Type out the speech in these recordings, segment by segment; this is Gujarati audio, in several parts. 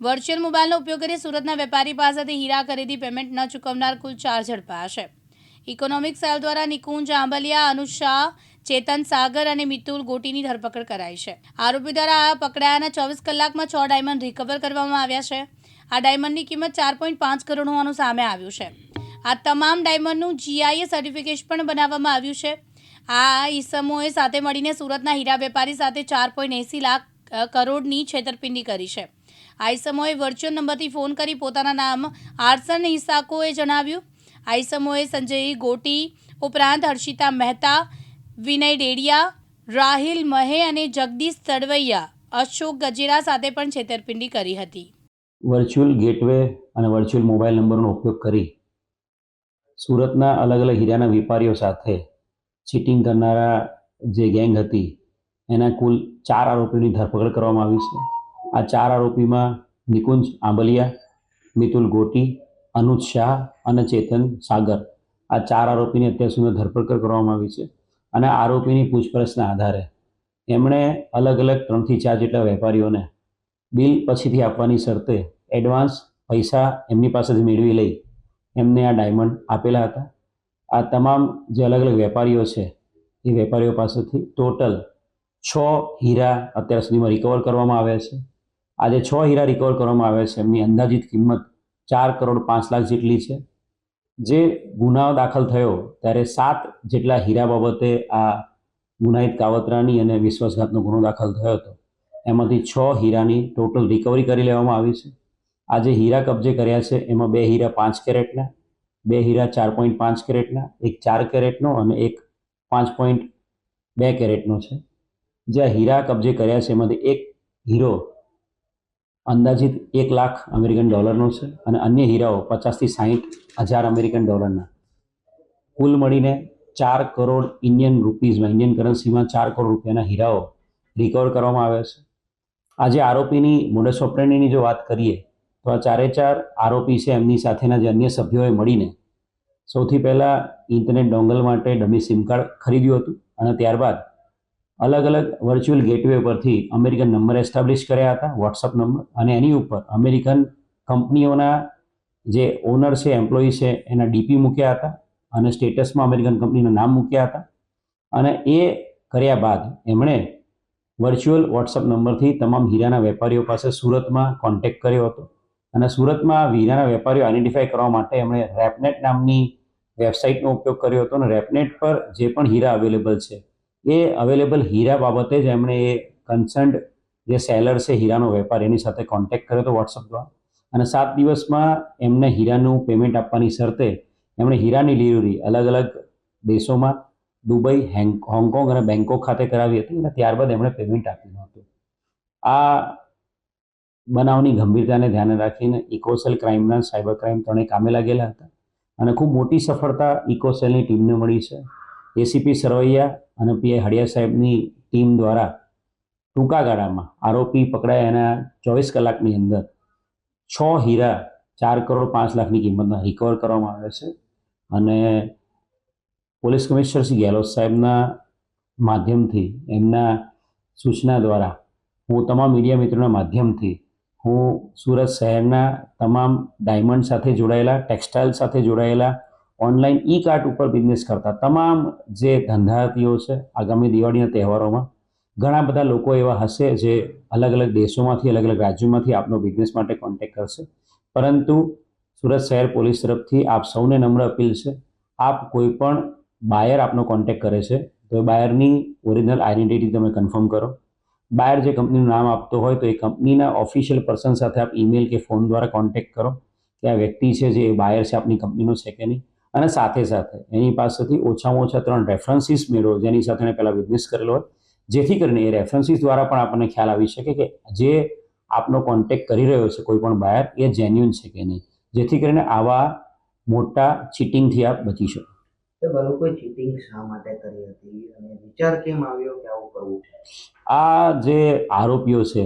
વર્ચ્યુઅલ મોબાઈલનો ઉપયોગ કરી સુરતના વેપારી પાસેથી હીરા ખરીદી પેમેન્ટ ન ચૂકવનાર કુલ ચાર ઝડપાયા છે. ઇકોનોમિક સેલ દ્વારા નિકુંજ, આંબલિયા, અનુષા, ચેતન સાગર અને મિતુલ ગોટીની ધરપકડ કરાઈ છે. આરોપી દ્વારા આ પકડાયાના ચોવીસ કલાકમાં છ ડાયમંડ રિકવર કરવામાં આવ્યા છે. આ ડાયમંડની કિંમત ચાર પોઈન્ટ પાંચ કરોડ હોવાનું સામે આવ્યું છે. આ તમામ ડાયમંડનું જીઆઈએ સર્ટિફિકેશન પણ બનાવવામાં આવ્યું છે. આ ઈસમોએ સાથે મળીને સુરતના હીરા વેપારી સાથે ચાર પોઈન્ટ એંસી લાખ કરોડની છેતરપિંડી કરી છે. આ ઈસમોએ વર્ચ્યુઅલ નંબરથી ફોન કરી પોતાના નામ આર્સન ઈસાકોએ જણાવ્યું. આઈસમોએ ઈસમોએ સંજય ગોટી ઉપરાંત હર્ષિતા મહેતા, વિનય ડેડિયા, રાહિલ મહે અને જગદીશ તડવૈયા અશોક ગજેરા સાથે પણ છેતરપિંડી કરી હતી. વર્ચ્યુઅલ ગેટવે અને વર્ચ્યુઅલ મોબાઈલ નંબરનો ઉપયોગ કરી સુરતના અલગ અલગ હીરાના વેપારીઓ સાથે ચીટિંગ કરનારા જે ગેંગ હતી, એના કુલ ચાર આરોપીઓની ધરપકડ કરવામાં આવી છે. આ ચાર આરોપીમાં નિકુંજ આંબલિયા, મિતુલ ગોટી, અનુજ શાહ અને ચેતન સાગર. આ ચાર આરોપીની અત્યાર સુધી ધરપકડ કરવામાં આવી છે અને આરોપીની પૂછપરછના આધારે એમણે અલગ અલગ ત્રણથી ચાર જેટલા વેપારીઓને બિલ પછીથી આપવાની શરતે એડવાન્સ પૈસા એમની પાસેથી મેળવી લઈ એમને આ ડાયમંડ આપેલા હતા. આ તમામ જે અલગ અલગ વેપારીઓ છે એ વેપારીઓ પાસેથી ટોટલ છ હીરા અત્યાર સુધીમાં રિકવર કરવામાં આવ્યા છે. આ જે છ હીરા રિકવર કરવામાં આવ્યા છે. એમની અંદાજિત કિંમત ચાર કરોડ પાંચ લાખ જેટલી છે. જે ગુનાઓ દાખલ થયો ત્યારે સાત જેટલા હીરા બાબતે આ ગુનાહિત કાવતરાની અને વિશ્વાસઘાતનો ગુનો દાખલ થયો હતો. એમાંથી છ હીરાની ટોટલ રિકવરી કરી લેવામાં આવી છે. આજે હીરા કબજે કર્યા છે. એમાં બે હીરા પાંચ કેરેટના, બે હીરા ચાર પોઈન્ટ પાંચ કેરેટના, એક ચાર કેરેટનો અને એક પાંચ પોઈન્ટ બે કેરેટનો છે. જે હીરા કબજે કર્યા છે. એમાંથી એક હીરો અંદાજિત એક લાખ અમેરિકન ડોલરનો છે અને અન્ય હીરાઓ પચાસથી સાહીઠ હજાર અમેરિકન ડોલરના. કુલ મળીને ચાર કરોડ ઇન્ડિયન રૂપીઝમાં, ઇન્ડિયન કરન્સીમાં ચાર કરોડ રૂપિયાના હીરાઓ રિકવર કરવામાં આવ્યા છે. આજે આરોપીની મોડસ ઓપરેન્ડીની જો વાત કરીએ, તો આ ચારે ચાર આરોપી છે એમની સાથેના જે અન્ય સભ્યોએ મળીને સૌથી પહેલાં ઇન્ટરનેટ ડોંગલ માટે ડમી સિમ કાર્ડ ખરીદ્યું હતું અને ત્યારબાદ અલગ અલગ વર્ચ્યુઅલ ગેટવે પરથી અમેરિકન નંબર એસ્ટાબ્લિશ કર્યા હતા વોટ્સઅપ નંબર અને એની ઉપર અમેરિકન કંપનીઓના જે ઓનર છે એમ્પ્લોયી છે, એના ડીપી મૂક્યા હતા અને સ્ટેટસમાં અમેરિકન કંપનીના નામ મૂક્યા હતા. અને એ કર્યા બાદ એમણે વર્ચ્યુઅલ વોટ્સઅપ નંબરથી તમામ હીરાના વેપારીઓ પાસે સુરતમાં કોન્ટેક્ટ કર્યો હતો. અને સુરતમાં હીરાના વેપારીઓ આઈડેન્ટિફાય કરવા માટે એમણે રેપનેટ નામની વેબસાઇટનો ઉપયોગ કર્યો હતો અને રેપનેટ પર જે પણ હીરા અવેલેબલ છે એ અવેલેબલ હીરા બાબતે જ એમણે એ કન્સર્ન્ડ જે સેલર છે હીરાનો વેપાર, એની સાથે કોન્ટેક્ટ કર્યો હતો વોટ્સઅપ દ્વારા. અને સાત દિવસમાં એમને હીરાનું પેમેન્ટ આપવાની શરતે એમણે હીરાની ડિલિવરી અલગ અલગ દેશોમાં, દુબઈ, હેંગ, હોંગકોંગ અને બેંકોક ખાતે કરાવી હતી અને ત્યારબાદ એમણે પેમેન્ટ આપ્યું હતું આ બનાવની ગંભીરતાને ધ્યાને રાખીને ઇકોસેલ ક્રાઇમના, સાયબર ક્રાઇમ ત્રણેય કામે લાગેલા હતા. અને ખૂબ મોટી સફળતા ઇકોસેલની ટીમને મળી છે. એસીપી સરવૈયા અને પીઆઈ હડિયા સાહેબની ટીમ દ્વારા ટૂંકા ગાળામાં આરોપી પકડાયા એના ચોવીસ કલાકની અંદર. છ હીરા, ચાર કરોડ પાંચ લાખની કિંમતના રિકવર કરવામાં આવે છે. અને પોલીસ કમિશનર શ્રી ગેહલોત સાહેબના માધ્યમથી એમના સૂચના દ્વારા હું તમામ મીડિયા મિત્રોના માધ્યમથી હું સુરત શહેરના તમામ ડાયમંડ સાથે જોડાયેલા, ટેક્સટાઇલ સાથે જોડાયેલા ઓનલાઈન ઈ કાર્ટ ઉપર બિઝનેસ કરતા તમામ જે ધંધાર્થીઓ છે, આગામી દિવાળીના તહેવારોમાં, ઘણા બધા લોકો એવા હશે જે અલગ અલગ દેશોમાંથી, અલગ અલગ રાજ્યોમાંથી આપનો બિઝનેસ માટે કોન્ટેક્ટ કરશે. પરંતુ સુરત શહેર પોલીસ તરફથી આપ સૌને નમ્ર અપીલ છે, આપ કોઈ પણ બાયર આપનો કોન્ટેક્ટ કરે છે, તો એ બાયરની ઓરિજિનલ આઈડેન્ટિટી તમે કન્ફર્મ કરો. બાયર જે કંપનીનું નામ આપતો હોય, તો એ કંપનીના ઓફિશિયલ પર્સન સાથે આપ ઈમેલ કે ફોન દ્વારા કોન્ટેક્ટ કરો કે આ વ્યક્તિ છે જે બાયર છે, આપની કંપનીનો છે કે નહીં. અને સાથે સાથે એની પાસેથી ઓછામાં ઓછા ત્રણ રેફરન્સીસ મેળવો જેની સાથે એણે પહેલાં બિઝનેસ કરેલો હોય. જેથી કરીને એ રેફરન્સીસ દ્વારા પણ આપણને ખ્યાલ આવી શકે કે જે આપનો કોન્ટેક કરી રહ્યો છે કોઈ પણ બાયર એ જેન્યુન છે કે નહીં. જેથી કરીને આવા મોટા ચીટિંગથી આપ બચી શકો. તો ચીટિંગ શા માટે કરી હતી અને વિચાર કેમ આવ્યો કે આવું કરવું છે? આ જે આરોપીઓ છે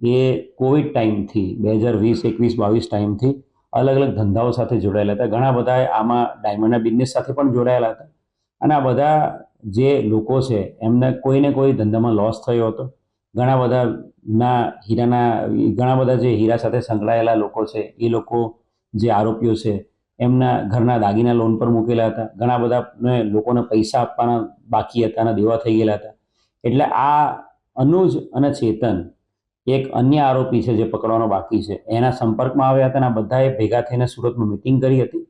એ કોવિડ ટાઈમથી બે હજાર વીસ એકવીસ બાવીસ ટાઈમથી અલગ અલગ ધંધાઓ સાથે જોડાયેલા હતા. ઘણા બધા આમાં ડાયમંડના બિઝનેસ સાથે પણ જોડાયેલા હતા. અને આ બધા જે લોકો છે, એમને કોઈને કોઈ ધંધામાં લોસ થયો હતો. ઘણા બધાના હીરાના, ઘણા બધા જે હીરા સાથે સંકળાયેલા લોકો છે, એ લોકો જે આરોપીઓ છે, એમના ઘરના દાગીના લોન પર મૂકેલા હતા. ઘણા બધા લોકોને પૈસા આપવાના બાકી હતા અને દેવા થઈ ગયેલા હતા. એટલે આ અનુજ અને ચેતન એક અન્ય આરોપી છે જે પકડવાનો બાકી છે. એના સંપર્કમાં આવ્યા હતા અને બધાએ ભેગા થઈને સુરતમાં મિટિંગ કરી હતી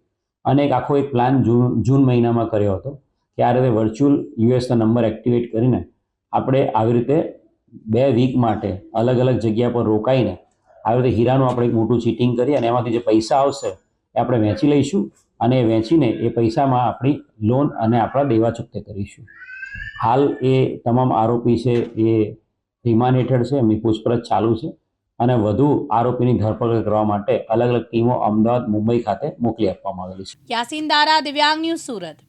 અને એક આખો એક પ્લાન જૂન જૂન મહિનામાં કર્યો હતો કે આ રીતે વર્ચ્યુઅલ યુએસના નંબર એક્ટિવેટ કરીને આપણે આવી રીતે બે વીક માટે અલગ અલગ જગ્યા પર રોકાઈને આવી રીતે હીરાનું આપણે એક મોટું ચીટિંગ કરી અને એમાંથી જે પૈસા આવશે એ આપણે વેચી લઈશું અને એ વેચીને એ પૈસામાં આપણી લોન અને આપણા દેવા ચૂકતે કરીશું. હાલ એ તમામ આરોપી છે એ રિમાન્ડ હેઠળ છે, એમની પૂછપરછ ચાલુ છે અને વધુ આરોપીની ધરપકડ કરવા માટે અલગ અલગ ટીમો અમદાવાદ, મુંબઈ ખાતે મોકલી આપવામાં આવેલી છે. યાસીન દારા, દિવ્યાંગ ન્યૂઝ સુરત.